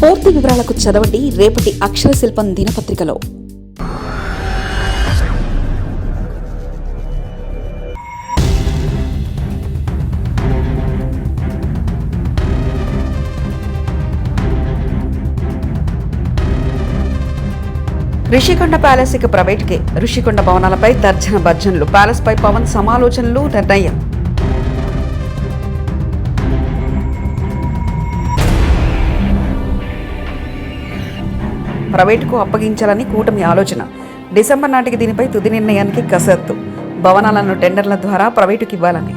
పూర్తి వివరాలకు చదవండి రేపటి అక్షర శిల్పం దినపత్రికలో. రిషికొండ ప్యాలెస్ ఇక ప్రైవేట్కే. రిషికొండ భవనాలపై దర్జన భర్జనలు. ప్యాలెస్ పై పవన్ సమాలోచనలు నిర్ణయం. ప్రైవేటుకు అప్పగించాలని కూటమి ఆలోచన. డిసెంబర్ నాటికి దీనిపై తుది నిర్ణయానికి కసరత్తు. భవనాలను టెండర్ల ద్వారా ప్రైవేటుకి ఇవ్వాలని.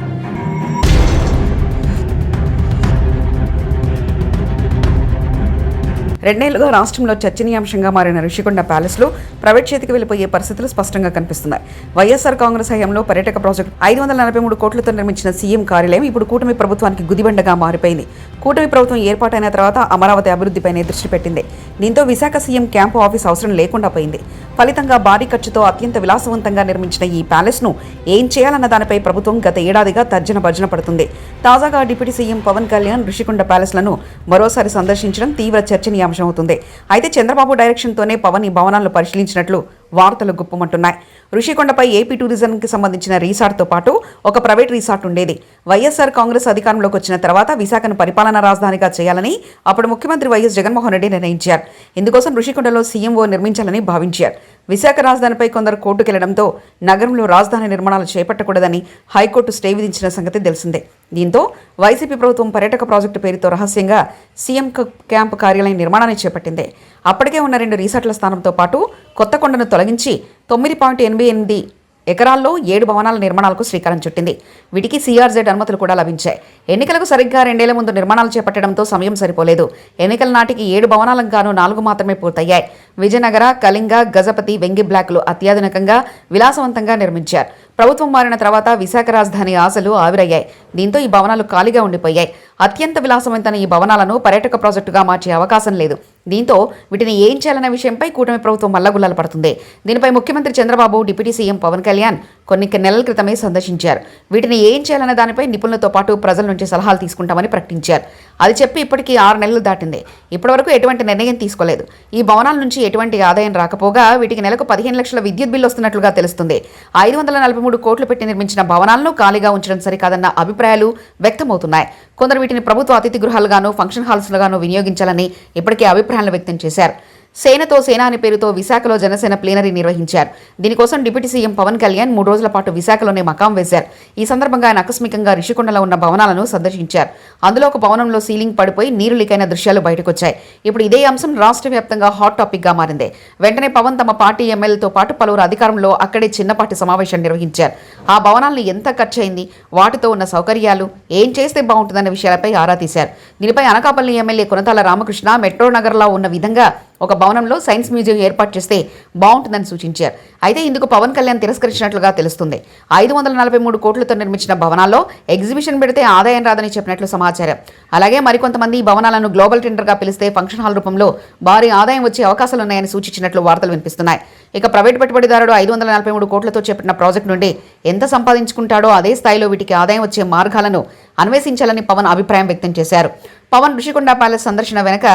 రెండేళ్ళుగా రాష్ట్రంలో చర్చనీయాంశంగా మారిన ఋషికొండ ప్యాలెస్లో ప్రైవేట్ చేతికి వెళ్ళిపోయే పరిస్థితులు స్పష్టంగా కనిపిస్తున్నాయి. వైఎస్ఆర్ కాంగ్రెస్ హయాంలో పర్యాటక ప్రాజెక్టు ఐదు వందల నలభై మూడు కోట్లతో నిర్మించిన సీఎం కార్యాలయం ఇప్పుడు కూటమి ప్రభుత్వానికి గుదిబండగా మారిపోయింది. కూటమి ప్రభుత్వం ఏర్పాటైన తర్వాత అమరావతి అభివృద్ధిపైనే దృష్టి పెట్టింది. దీంతో విశాఖ సీఎం క్యాంపు ఆఫీస్ అవసరం లేకుండా పోయింది. ఫలితంగా భారీ ఖర్చుతో అత్యంత విలాసవంతంగా నిర్మించిన ఈ ప్యాలెస్ను ఏం చేయాలన్న దానిపై ప్రభుత్వం గత ఏడాదిగా తర్జన భర్జన పడుతుంది. తాజాగా డిప్యూటీ సీఎం పవన్ కళ్యాణ్ ఋషికొండ ప్యాలెస్లను మరోసారి సందర్శించడం తీవ్ర చర్చనీయాంశం. అవుతుంది. అయితే చంద్రబాబు డైరెక్షన్తోనే పవన్ ఈ భవనాలను పరిశీలించినట్లు వార్తలు గుప్పమంటున్నాయి. ఋషికొండపై ఏపీ టూరిజంకి సంబంధించిన రీసార్ట్తో పాటు ఒక ప్రైవేట్ రీసార్ట్ ఉండేది. వైఎస్ఆర్ కాంగ్రెస్ అధికారంలోకి వచ్చిన తర్వాత విశాఖను పరిపాలనా రాజధానిగా చేయాలని అప్పుడు ముఖ్యమంత్రి వైఎస్ జగన్మోహన్ రెడ్డి నిర్ణయించారు. ఇందుకోసం ఋషికొండలో సీఎంఓ నిర్మించాలని భావించారు. విశాఖ రాజధానిపై కొందరు కోర్టుకెళ్ళడంతో నగరంలో రాజధాని నిర్మాణాలు చేపట్టకూడదని హైకోర్టు స్టే విధించిన సంగతి తెలిసిందే. దీంతో వైసీపీ ప్రభుత్వం పర్యాటక ప్రాజెక్టు పేరుతో రహస్యంగా సీఎం క్యాంపు కార్యాలయం నిర్మాణాన్ని చేపట్టింది. అప్పటికే ఉన్న రెండు రీసార్ట్ల స్థానంతో పాటు కొత్త కొండను తొలగించి తొమ్మిది పాయింట్ ఎనభై ఎనిమిది ఎకరాల్లో ఏడు భవనాల నిర్మాణాలకు శ్రీకారం చుట్టింది. వీటికి సీఆర్జెడ్ అనుమతులు కూడా లభించాయి. ఎన్నికలకు సరిగ్గా రెండేళ్ళ ముందు నిర్మాణాలు చేపట్టడంతో సమయం సరిపోలేదు. ఎన్నికల నాటికి ఏడు భవనాలకు గాను నాలుగు మాత్రమే పూర్తయ్యాయి. విజయనగర కళింగ గజపతి వెంగి బ్లాక్లు అత్యాధునికంగా విలాసవంతంగా నిర్మించారు. ప్రభుత్వం మారిన తర్వాత విశాఖ రాజధాని ఆశలు ఆవిరయ్యాయి. దీంతో ఈ భవనాలు ఖాళీగా ఉండిపోయాయి. అత్యంత విలాసవంతమైన ఈ భవనాలను పర్యాటక ప్రాజెక్టుగా మార్చే అవకాశం లేదు. దీంతో వీటిని ఏం చేయాలన్న విషయంపై కూటమి ప్రభుత్వం మల్లగుల్లాలు పడుతుంది. దీనిపై ముఖ్యమంత్రి చంద్రబాబు డిప్యూటీ సీఎం పవన్ కళ్యాణ్ కొన్ని నెలల క్రితమే సందర్శించారు. వీటిని ఏం చేయాలన్న దానిపై నిపుణులతో పాటు ప్రజల నుంచి సలహాలు తీసుకుంటామని ప్రకటించారు. అది చెప్పి ఇప్పటికీ ఆరు నెలలు దాటింది. ఇప్పటివరకు ఎటువంటి నిర్ణయం తీసుకోలేదు. ఈ భవనాల నుంచి ఎటువంటి ఆదాయం రాకపోగా వీటికి నెలకు పదిహేను లక్షల విద్యుత్ బిల్లు వస్తున్నట్లుగా తెలుస్తుంది. ఐదు వందల నలభై మూడు కోట్లు పెట్టి నిర్మించిన భవనాలను ఖాళీగా ఉంచడం సరికాదన్న అభిప్రాయాలు వ్యక్తమవుతున్నాయి. కొందరు వీటిని ప్రభుత్వ అతిథి గృహాలుగాను ఫంక్షన్ హాల్స్లుగాను వినియోగించాలని ఇప్పటికే అభిప్రాయాలు వ్యక్తం చేశారు. సేనతో సేన అనే పేరుతో విశాఖలో జనసేన ప్లీనరీ నిర్వహించారు. దీనికోసం డిప్యూటీ సీఎం పవన్ కళ్యాణ్ మూడు రోజుల పాటు విశాఖలోనే మకాం వేశారు. ఈ సందర్భంగా ఆయన ఆకస్మికంగా రిషికొండలో ఉన్న భవనాలను సందర్శించారు. అందులో ఒక భవనంలో సీలింగ్ పడిపోయి నీరు లీకైన దృశ్యాలు బయటకొచ్చాయి. ఇప్పుడు ఇదే అంశం రాష్ట్ర వ్యాప్తంగా హాట్ టాపిక్గా మారింది. వెంటనే పవన్ తమ పార్టీ ఎమ్మెల్యేతో పాటు పలువురు అధికారంలో అక్కడే చిన్నపాటి సమావేశం నిర్వహించారు. ఆ భవనాలను ఎంత ఖర్చయింది? వాటితో ఉన్న సౌకర్యాలు? ఏం చేస్తే బాగుంటుందన్న విషయాలపై ఆరా తీశారు. దీనిపై అనకాపల్లి ఎమ్మెల్యే కొనతాల రామకృష్ణ మెట్రో నగర్లో ఉన్న విధంగా ఒక భవనంలో సైన్స్ మ్యూజియం ఏర్పాటు చేస్తే బాగుంటుందని సూచించారు. అయితే ఇందుకు పవన్ కళ్యాణ్ తిరస్కరించినట్లుగా తెలుస్తుంది. ఐదు వందల నలభై మూడు కోట్లతో నిర్మించిన భవనాల్లో ఎగ్జిబిషన్ పెడితే ఆదాయం రాదని చెప్పినట్లు సమాచారం. అలాగే మరికొంతమంది ఈ భవనాలను గ్లోబల్ టెండర్గా పిలిస్తే ఫంక్షన్ హాల్ రూపంలో భారీ ఆదాయం వచ్చే అవకాశాలున్నాయని సూచించినట్లు వార్తలు వినిపిస్తున్నాయి. ఇక ప్రైవేట్ పెట్టుబడిదారుడు ఐదు వందల నలభై మూడు కోట్లతో చెప్పిన ప్రాజెక్టు నుండి ఎంత సంపాదించుకుంటాడో అదే స్థాయిలో వీటికి ఆదాయం వచ్చే మార్గాలను అన్వేషించాలని పవన్ అభిప్రాయం వ్యక్తం చేశారు. పవన్ ఋషికొండ ప్యాలెస్ సందర్శన వెనుక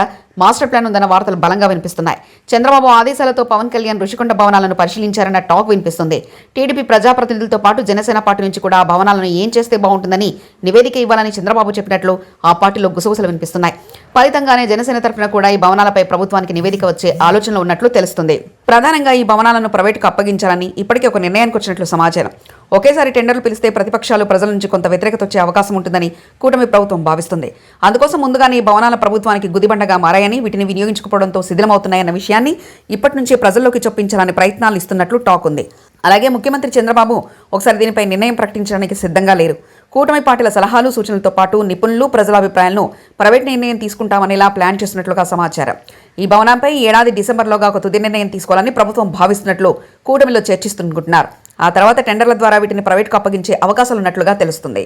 మాస్టర్ ప్లాన్ ఉందన్న వార్తలు బలంగా వినిపిస్తున్నాయి. చంద్రబాబు ఆదేశాలతో పవన్ కళ్యాణ్ ఋషికొండ భవనాలను పరిశీలించారన్న టాక్ వినిపిస్తుంది. టీడీపీ ప్రజాప్రతినిధులతో పాటు జనసేన పార్టీ నుంచి కూడా ఆ భవనాలను ఏం చేస్తే బాగుంటుందని నివేదిక ఇవ్వాలని చంద్రబాబు చెప్పినట్లు ఆ పార్టీలో గుసగుసలు వినిపిస్తున్నాయి. ఫలితంగానే జనసేన తరఫున కూడా ఈ భవనాలపై ప్రభుత్వానికి నివేదిక వచ్చే ఆలోచనలో ఉన్నట్లు తెలుస్తుంది. ప్రధానంగా ఈ భవనాలను ప్రైవేటుకు అప్పగించాలని ఇప్పటికే ఒక నిర్ణయానికి వచ్చినట్లు సమాచారం. ఒకేసారి టెండర్లు పిలిస్తే ప్రతిపక్షాలు ప్రజల నుంచి కొంత వ్యతిరేకత వచ్చే అవకాశం ఉంటుందని కూటమి ప్రభుత్వం భావిస్తుంది. అందుకోసం ముందుగానే ఈ భవనాల ప్రభుత్వానికి గుదిబండగా మారాయని వీటిని వినియోగించుకోవడంతో శిథిలమవుతున్నాయన్న విషయాన్ని ఇప్పటి నుంచే ప్రజల్లోకి చొప్పించాలని ప్రయత్నాలు ఇస్తున్నట్లు టాక్ ఉంది. అలాగే ముఖ్యమంత్రి చంద్రబాబు ఒకసారి దీనిపై నిర్ణయం ప్రకటించడానికి సిద్ధంగా లేరు. కూటమి పార్టీల సలహాలు సూచనలతో పాటు నిపుణులు ప్రజల అభిప్రాయాలను ప్రైవేట్ నిర్ణయం తీసుకుంటామనేలా ప్లాన్ చేస్తున్నట్లుగా సమాచారం. ఈ భవనంపై ఈ ఏడాది డిసెంబర్లోగా ఒక తుది నిర్ణయం తీసుకోవాలని ప్రభుత్వం భావిస్తున్నట్లు కూటమిలో చర్చిస్తుంటున్నారు. ఆ తర్వాత టెండర్ల ద్వారా వీటిని ప్రైవేట్కు అప్పగించే అవకాశాలున్నట్లుగా తెలుస్తుంది.